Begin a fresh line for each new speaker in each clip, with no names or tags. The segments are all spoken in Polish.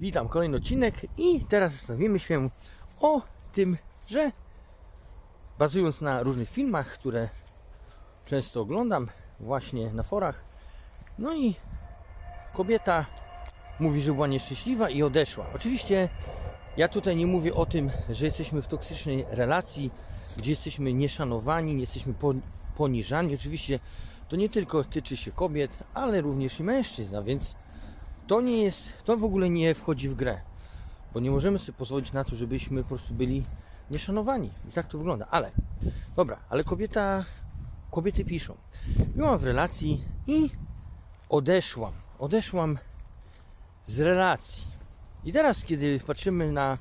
Witam, kolejny odcinek i teraz zastanowimy się o tym, że bazując na różnych filmach, które często oglądam właśnie na forach, no i kobieta mówi, że była nieszczęśliwa i odeszła. Oczywiście ja tutaj nie mówię o tym, że jesteśmy w toksycznej relacji, gdzie jesteśmy nieszanowani, nie jesteśmy po- poniżani. Oczywiście to nie tylko tyczy się kobiet, ale również i mężczyzn, więc to nie jest, to w ogóle nie wchodzi w grę, bo nie możemy sobie pozwolić na to, żebyśmy po prostu byli nieszanowani. I tak to wygląda. Ale, dobra, ale kobieta, kobiety piszą. Byłam w relacji i odeszłam. Odeszłam z relacji. I teraz, kiedy patrzymy na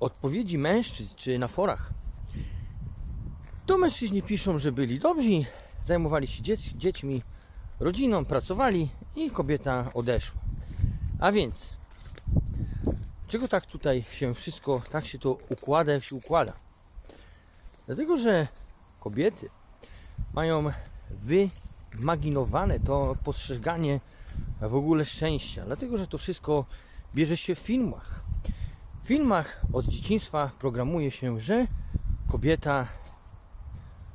odpowiedzi mężczyzn, czy na forach, to mężczyźni piszą, że byli dobrzy, zajmowali się dziećmi, rodziną, pracowali i kobieta odeszła. A więc, czego tak tutaj się wszystko, tak się to układa, jak się układa? Dlatego, że kobiety mają wymaginowane to postrzeganie w ogóle szczęścia. Dlatego, że to wszystko bierze się w filmach. W filmach od dzieciństwa programuje się, że kobieta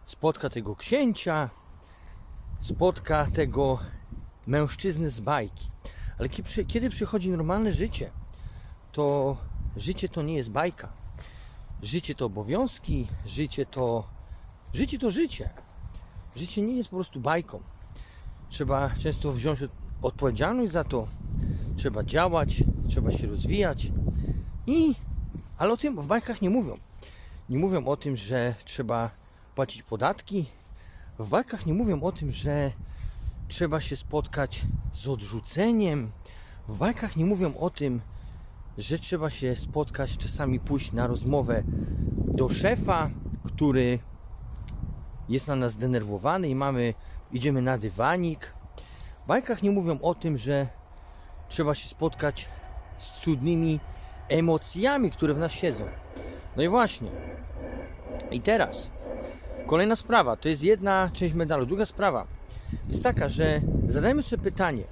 spotka tego księcia, spotka tego mężczyzny z bajki. Ale kiedy przychodzi normalne życie, to życie to nie jest bajka. Życie to obowiązki, życie to życie to życie. Życie nie jest po prostu bajką. Trzeba często wziąć od- odpowiedzialność za to. Trzeba działać, trzeba się rozwijać. I ale o tym w bajkach nie mówią. Nie mówią o tym, że trzeba płacić podatki. W bajkach nie mówią o tym, że trzeba się spotkać z odrzuceniem. W bajkach nie mówią o tym, że trzeba się spotkać, czasami pójść na rozmowę do szefa, który jest na nas zdenerwowany i mamy, idziemy na dywanik. W bajkach nie mówią o tym, że trzeba się spotkać z cudnymi emocjami, które w nas siedzą. No i właśnie. I teraz kolejna sprawa, to jest jedna część medalu. Druga sprawa jest taka, że zadajmy sobie pytanie,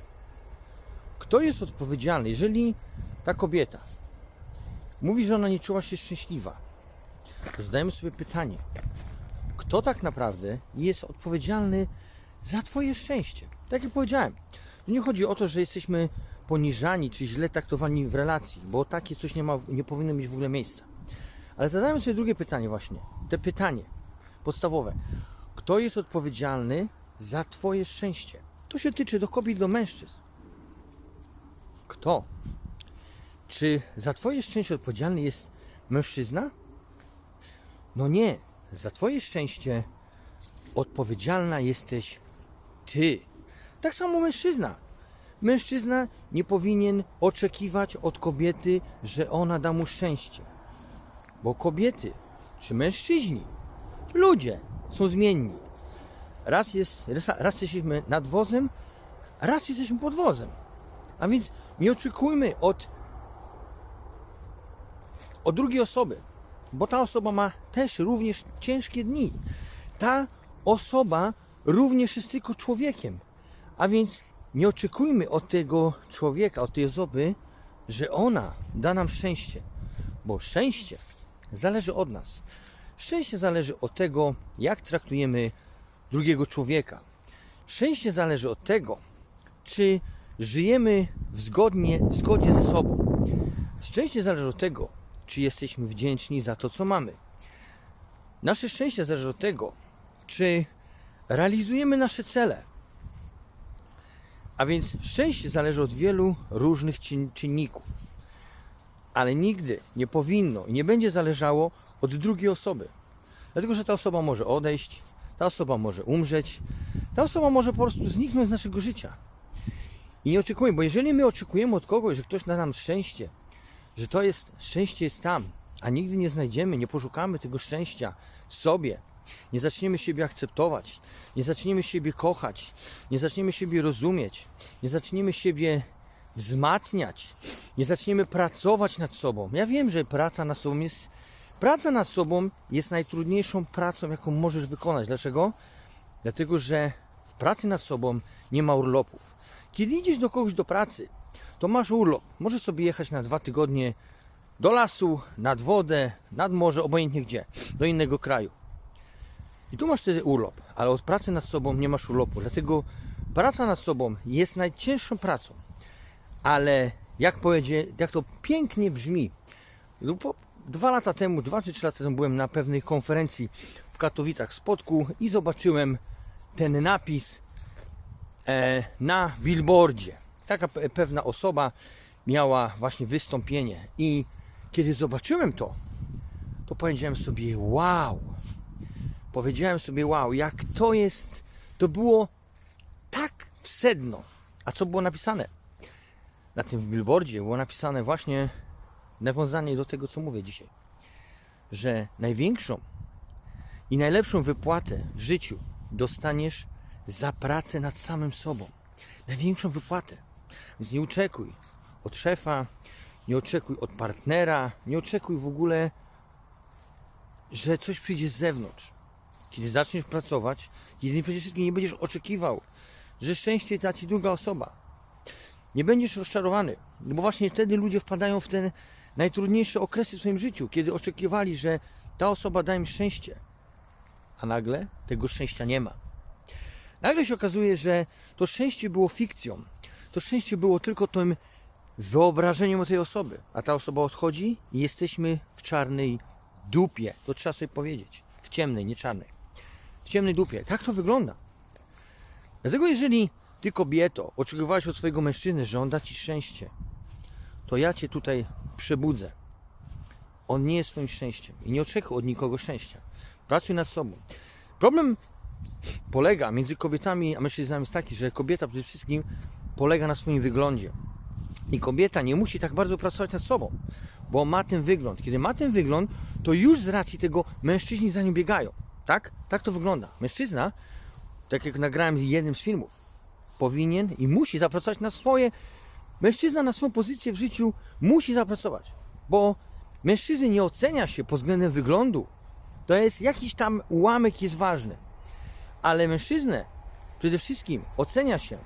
kto jest odpowiedzialny, jeżeli ta kobieta mówi, że ona nie czuła się szczęśliwa, zadajmy sobie pytanie, kto tak naprawdę jest odpowiedzialny za Twoje szczęście? Tak jak powiedziałem, tu nie chodzi o to, że jesteśmy poniżani czy źle traktowani w relacji, bo takie coś nie, ma, nie powinno mieć w ogóle miejsca. Ale zadajmy sobie drugie pytanie właśnie, te pytanie podstawowe. Kto jest odpowiedzialny za Twoje szczęście? To się tyczy do kobiet, do mężczyzn. Kto? Czy za Twoje szczęście odpowiedzialny jest mężczyzna? No nie. Za Twoje szczęście odpowiedzialna jesteś Ty. Tak samo mężczyzna. Mężczyzna nie powinien oczekiwać od kobiety, że ona da mu szczęście. Bo kobiety, czy mężczyźni, czy ludzie są zmienni. Raz, jest, raz, jesteśmy nad wozem, raz jesteśmy pod wozem. A więc nie oczekujmy od, od drugiej osoby, bo ta osoba ma też również ciężkie dni. Ta osoba również jest tylko człowiekiem. A więc nie oczekujmy od tego człowieka, od tej osoby, że ona da nam szczęście, bo szczęście zależy od nas. Szczęście zależy od tego, jak traktujemy drugiego człowieka. Szczęście zależy od tego, czy żyjemy w, zgodnie, w zgodzie ze sobą. Szczęście zależy od tego, czy jesteśmy wdzięczni za to, co mamy. Nasze szczęście zależy od tego, czy realizujemy nasze cele. A więc szczęście zależy od wielu różnych czyn- czynników. Ale nigdy nie powinno i nie będzie zależało od drugiej osoby. Dlatego, że ta osoba może odejść, ta osoba może umrzeć, ta osoba może po prostu zniknąć z naszego życia. I nie oczekujemy, bo jeżeli my oczekujemy od kogoś, że ktoś da nam szczęście, że to jest szczęście jest tam, a nigdy nie znajdziemy, nie poszukamy tego szczęścia w sobie, nie zaczniemy siebie akceptować, nie zaczniemy siebie kochać, nie zaczniemy siebie rozumieć, nie zaczniemy siebie wzmacniać, nie zaczniemy pracować nad sobą. Ja wiem, że praca nad sobą jest praca nad sobą jest najtrudniejszą pracą, jaką możesz wykonać. Dlaczego? Dlatego, że w pracy nad sobą nie ma urlopów. Kiedy idziesz do kogoś do pracy, to masz urlop. Możesz sobie jechać na dwa tygodnie do lasu, nad wodę, nad morze, obojętnie gdzie, do innego kraju. I tu masz wtedy urlop, ale od pracy nad sobą nie masz urlopu. Dlatego praca nad sobą jest najcięższą pracą. Ale jak powiedzie, jak to pięknie brzmi. Dwa lata temu, dwa czy trzy lata temu byłem na pewnej konferencji w Katowicach Spodku i zobaczyłem ten napis e, na billboardzie. Taka pe- pewna osoba miała właśnie wystąpienie i kiedy zobaczyłem to, to powiedziałem sobie wow. Powiedziałem sobie wow, jak to jest, to było tak w sedno. A co było napisane? Na tym billboardzie było napisane właśnie nawiązanie do tego, co mówię dzisiaj. Że największą i najlepszą wypłatę w życiu dostaniesz za pracę nad samym sobą. Największą wypłatę. Więc nie oczekuj od szefa, nie oczekuj od partnera, nie oczekuj w ogóle, że coś przyjdzie z zewnątrz. Kiedy zaczniesz pracować, kiedy przede wszystkim nie będziesz oczekiwał, że szczęście da ci druga osoba. Nie będziesz rozczarowany, no bo właśnie wtedy ludzie wpadają w ten najtrudniejsze okresy w swoim życiu, kiedy oczekiwali, że ta osoba da im szczęście, a nagle tego szczęścia nie ma. Nagle się okazuje, że to szczęście było fikcją. To szczęście było tylko tym wyobrażeniem o tej osoby, a ta osoba odchodzi i jesteśmy w czarnej dupie. To trzeba sobie powiedzieć. W ciemnej, nie czarnej. W ciemnej dupie. Tak to wygląda. Dlatego jeżeli ty kobieto oczekiwałeś od swojego mężczyzny, że on da ci szczęście, to ja cię tutaj przebudzę. On nie jest swoim szczęściem i nie oczekuj od nikogo szczęścia. Pracuj nad sobą. Problem polega między kobietami a mężczyznami jest taki, że kobieta przede wszystkim polega na swoim wyglądzie. I kobieta nie musi tak bardzo pracować nad sobą, bo ma ten wygląd. Kiedy ma ten wygląd, to już z racji tego mężczyźni za nią biegają. Tak? Tak to wygląda. Mężczyzna, tak jak nagrałem w jednym z filmów, powinien i musi zapracować na swoje. Mężczyzna na swoją pozycję w życiu musi zapracować, bo mężczyzny nie ocenia się pod względem wyglądu. To jest jakiś tam ułamek jest ważny. Ale mężczyznę przede wszystkim ocenia się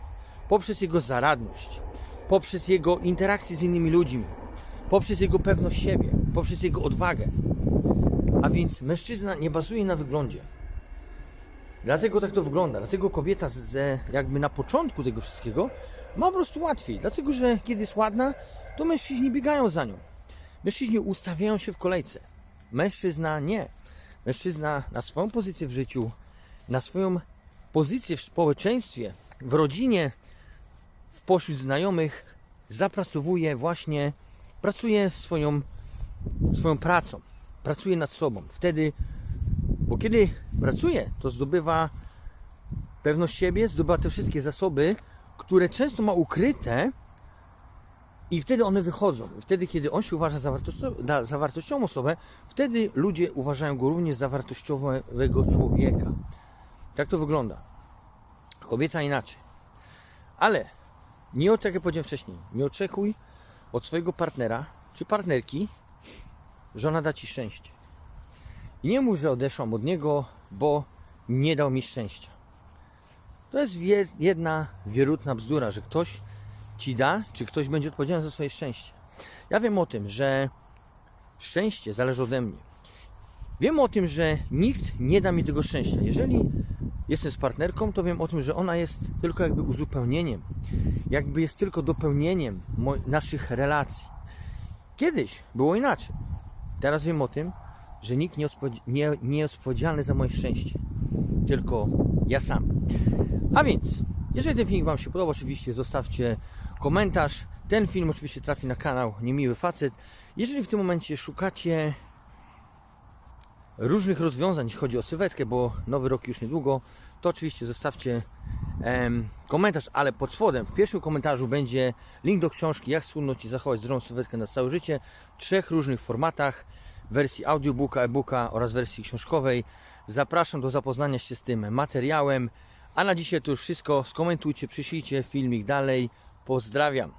poprzez jego zaradność, poprzez jego interakcje z innymi ludźmi, poprzez jego pewność siebie, poprzez jego odwagę. A więc mężczyzna nie bazuje na wyglądzie. Dlatego tak to wygląda. Dlatego kobieta z, jakby na początku tego wszystkiego ma po prostu łatwiej. Dlatego, że kiedy jest ładna, to mężczyźni biegają za nią. Mężczyźni ustawiają się w kolejce. Mężczyzna nie. Mężczyzna na swoją pozycję w życiu, na swoją pozycję w społeczeństwie, w rodzinie, w pośród znajomych zapracowuje właśnie, pracuje swoją, swoją pracą, pracuje nad sobą. Wtedy, bo kiedy pracuje, to zdobywa pewność siebie, zdobywa te wszystkie zasoby, które często ma ukryte i wtedy one wychodzą. Wtedy, kiedy on się uważa za, wartościową, za- wartościową osobę, wtedy ludzie uważają go również za wartościowego człowieka. Tak to wygląda. Kobieta inaczej. Ale nie od, tak jak powiedziałem wcześniej, nie oczekuj od swojego partnera czy partnerki, że ona da ci szczęście. I nie mów, że odeszłam od niego, bo nie dał mi szczęścia. To jest jedna wierutna bzdura, że ktoś ci da, czy ktoś będzie odpowiedzialny za swoje szczęście. Ja wiem o tym, że szczęście zależy ode mnie. Wiem o tym, że nikt nie da mi tego szczęścia. Jeżeli jestem z partnerką, to wiem o tym, że ona jest tylko jakby uzupełnieniem, jakby jest tylko dopełnieniem naszych relacji. Kiedyś było inaczej. Teraz wiem o tym, że nikt nie, ospodzi- nie, nie jest odpowiedzialny za moje szczęście, tylko ja sam. A więc, jeżeli ten film Wam się podoba, oczywiście zostawcie komentarz. Ten film oczywiście trafi na kanał Niemiły Facet. Jeżeli w tym momencie szukacie różnych rozwiązań, jeśli chodzi o sylwetkę, bo nowy rok już niedługo, to oczywiście zostawcie em, komentarz, ale pod spodem w pierwszym komentarzu będzie link do książki Jak schudnąć i zachować zdrową sylwetkę na całe życie w trzech różnych formatach, wersji audiobooka, e-booka oraz wersji książkowej. Zapraszam do zapoznania się z tym materiałem. A na dzisiaj to już wszystko. Skomentujcie, przyślijcie filmik dalej. Pozdrawiam.